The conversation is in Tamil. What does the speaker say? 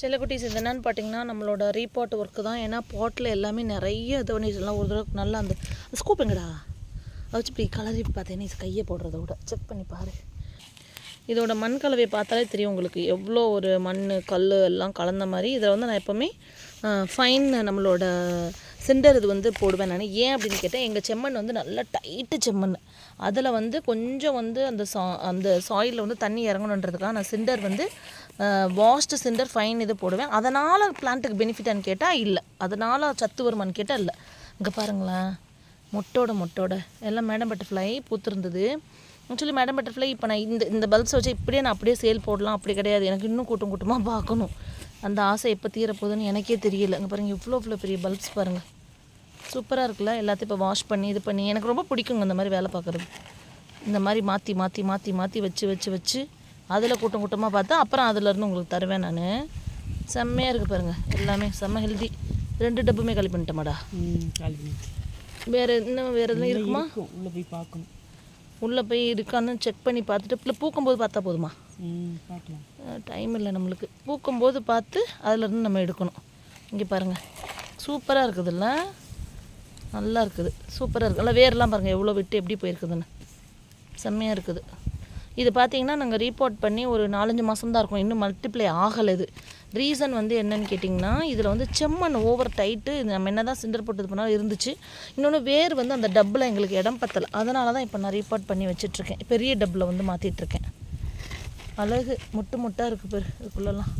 செல்லக்குட்டீஸ் இது என்னென்னு பார்த்தீங்கன்னா நம்மளோட ரீபாட் ஒர்க்கு தான். ஏன்னா பாட்டில் எல்லாமே நிறைய இது பண்ணி எல்லாம் ஒரு தடவை நல்லா அந்த ஸ்கூப் எங்கடா? வச்சு இப்படி கலரி பார்த்தேன்னா கையை போடுறத விட. செக் பண்ணி பாரு. இதோட மண் கலவையை பார்த்தாலே தெரியும் உங்களுக்கு. எவ்வளோ ஒரு மண் கல் எல்லாம் கலந்த மாதிரி. இதில் வந்து நான் எப்போவுமே ஃபைன் நம்மளோட சிண்டர் இது வந்து போடுவேன் நான். ஏன் அப்படின்னு கேட்டால் எங்கள் செம்மண் வந்து நல்லா டைட்டு செம்மண். அதில் வந்து கொஞ்சம் வந்து அந்த சா அந்த சாயிலில் வந்து தண்ணி இறங்கணுன்றதுக்காக நான் சிண்டர் வந்து வாஷ்டு சிண்டர் ஃபைன் இது போடுவேன். அதனால் பிளான்ட்டுக்கு பெனிஃபிட்டான்னு கேட்டால் இல்லை. அதனால் சத்து வருமான்னு கேட்டால் இல்லை. இங்கே பாருங்களேன். மொட்டோட மொட்டோட. எல்லாம் மேடம் பட்டர்ஃப்ளை பூத்துருந்தது. ஆக்சுவலி மேடம் பட்டர்ஃப்ளை இப்போ நான் இந்த இந்த பல்ப்ஸ் வச்சு இப்படியே நான் அப்படியே சேல் போடலாம். அப்படி கிடையாது. எனக்கு இன்னும் கூட்டம் கூட்டமாக பார்க்கணும். அந்த ஆசை எப்போ தீரப்போகுதுன்னு எனக்கே தெரியல. இங்கே பாருங்கள் இவ்வளோ இவ்வளோ பெரிய பல்ப்ஸ் பாருங்கள் சூப்பராக இருக்குல்ல? எல்லாத்தையும் இப்போ வாஷ் பண்ணி இது பண்ணி எனக்கு ரொம்ப பிடிக்குங்க இந்த மாதிரி வேலை பார்க்குறது. இந்த மாதிரி மாற்றி மாற்றி மாற்றி மாற்றி வச்சு வச்சு வச்சு அதில் கூட்டம் கூட்டமாக பார்த்தா அப்புறம் அதுலேருந்து உங்களுக்கு தருவேன் நான். செம்மையாக இருக்குது பாருங்கள் எல்லாமே செம்ம ஹெல்தி ரெண்டு டப்புமே காலி பண்ணிட்டேமாடா ம் காலி வேறு இன்னும் வேறு எதுவும் இருக்கும். உள்ளே போய் பார்க்கணும். உள்ளே போய் இருக்கான்னு செக் பண்ணி பார்த்துட்டு இல்லை பூக்கும்போது பார்த்தா போதுமா? டைம் இல்லை நம்மளுக்கு. பூக்கும்போது பார்த்து அதுலேருந்து நம்ம எடுக்கணும். இங்கே பாருங்கள் சூப்பராக இருக்குதுல்ல? நல்லா இருக்குது. சூப்பராக இருக்குது நல்லா வேர்லாம் பாருங்கள் எவ்வளோ விட்டு எப்படி போயிருக்குதுன்னு. செம்மையாக இருக்குது. இது பார்த்தீங்கன்னா நாங்கள் ரீபோர்ட் பண்ணி ஒரு நாலஞ்சு மாதம் தான் இருக்கும். இன்னும் மல்டிப்ளை ஆகலை இது. ரீசன் வந்து என்னன்னு கேட்டிங்கன்னா இதில் வந்து செம்மண் ஓவர் டைட்டு நம்ம என்ன தான் சிண்டர் போட்டது பண்ணாலும் இருந்துச்சு. இன்னொன்று வேர் வந்து அந்த டப்பில் எங்களுக்கு இடம் பத்தலை. அதனால தான் இப்போ நான் ரீபோர்ட் பண்ணி வச்சிட்ருக்கேன். பெரிய டப்பில் வந்து மாற்றிட்டுருக்கேன் அழகு முட்டு முட்டாக இருக்குது பேர் இதுக்குள்ளெல்லாம்